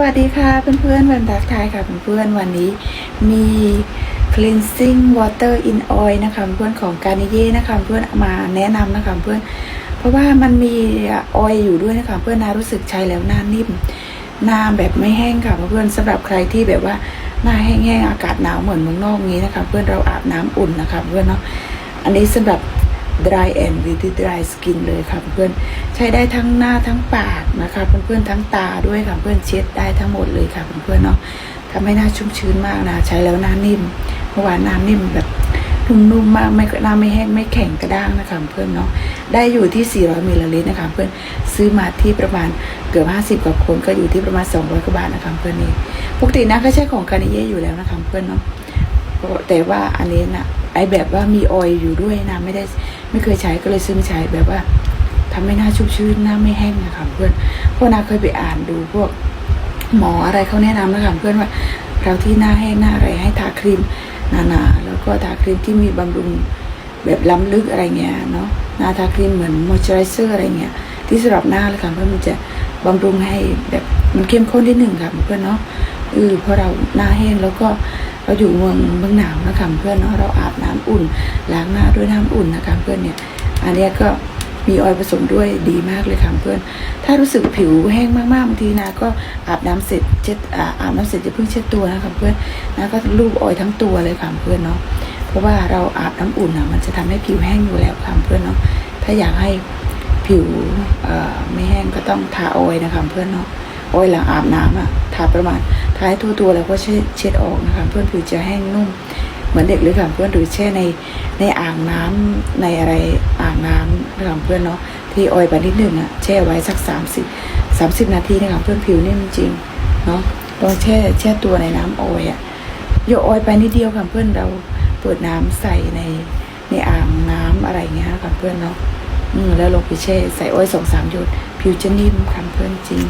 วัสดีค่ะเพื่อนๆวันทักทายค่ะเพื่อนๆวันนี้มี cleansing water in oil นะคะเพื่อนของการเย่นะคะเพื่อนมาแนะนำนะคะเพื่อนเพราะว่ามันมีออยอยู่ด้วยนะคะเพื่อนนารู้สึกใช้แล้วหน้านิ่มหน้าแบบไม่แห้งค่ะเพื่อนสำหรับใครที่แบบว่าหน้าแห้งๆอากาศหนาวเหมือนเมืองนอกนี้นะคะเพื่อนเราอาบน้ำอุ่นนะคะเพื่อนเนาะอันนี้สำหรับ dry and with dry skin เลยค่ะเพื่อนใช้ได้ทั้งหน้าทั้งปากนะคะเพื่อนๆทั้งตาด้วยค่ะเพื่อนเช็ดได้ทั้งหมดเลยค่ะเพื่อนๆเนาะทำให้หน้าชุ่มชื้นมากนะ ใช้แล้วหน้านิ่มเพราะว่าหน้านิ่มแบบนุ่มๆมากไม่หน้าไม่แห้งไม่แข็งกระด้างนะคะเพื่อนเนาะได้อยู่ที่ 400มิลลิลิตรนะคะเพื่อนซื้อมาที่ประมาณเกือบ50กว่าคนก็อยู่ที่ประมาณ 200กว่าบาทนะคะเพื่อนนี่ปกตินะก็ใช้ของคานิเย่อยู่แล้วนะคะเพื่อนเนาะแต่ว่าอันนี้นะไอแบบว่ามีออยล์อยู่ด้วยนะไม่ได้ ไม่เคยใช้ก็เลยซื้อมาใช้แบบว่าทำให้หน้าชุ่มชื้นหน้าไม่แห้งนะคะเพื่อนเพราะนาเคยไปอ่านดูพวกหมออะไรเขาแนะนำนะคะเพื่อนว่าเราที่หน้าแห้งหน้าอะไรให้ทาครีมหนาๆแล้วก็ทาครีมที่มีบำรุงแบบล้ำลึกอะไรเงี้ยเนาะหน้าทาครีมเหมือนมอยเจอไรเซอร์อะไรเงี้ยที่สำหรับหน้าเลยค่ะเพื่อนมันจะบำรุงให้แบบมันเข้มข้นนิดหนึ่งค่ะเพื่อนเนาะเออเพราะเราหน้าแห้งแล้วก็ เราอยู่เมืองเมืองหนาวนะคะเพื่อนเนาะเราอาบน้ำอุ่น ล้างหน้าด้วยน้ำอุ่นนะคะเพื่อนเนี่ย อันนี้ก็มีออยล์ผสมด้วยดีมากเลยค่ะเพื่อน ถ้ารู้สึกผิวแห้งมากๆบางทีนะก็อาบน้ำเสร็จเช็ดอาอาบน้ำเสร็จจะเพิ่งเช็ดตัวนะคะเพื่อนนะก็ลูบออยล์ทั้งตัวเลยค่ะเพื่อนเนาะ เพราะว่าเราอาบน้ำอุ่นอะมันจะทำให้ผิวแห้งอยู่แล้วค่ะเพื่อนเนาะ ถ้าอยากให้ผิวไม่แห้งก็ต้องทาออยล์นะคะเพื่อนเนาะ ออยล์หลังอาบน้ำอะทาประมาณ ทาให้ทั่วตัวแล้วก็เช็ดเช็ดออกนะคะเพื่อนผิวจะแห้งนุ่ม เหมือนเด็กเลยค่ะเพื่อนหรือแช่ในในอ่างน้ำในอะไรอ่างน้ำนะคะเพื่อนเนาะที่ออยไปนิดหนึ่งอะแช่ไว้สักสามสิบสามสิบนาทีนะคะเพื่อนผิวนิ่มจริงเนาะลองแช่แช่ตัวในน้ำออยอะโยออยไปนิดเดียวค่ะเพื่อนเราเปิดน้ำใส่ในในอ่างน้ำอะไรเงี้ยค่ะเพื่อนเนาะอืมแล้วลงไปแช่ใส่ออยสองสามหยดผิวจะนิ่มค่ะเพื่อนจริง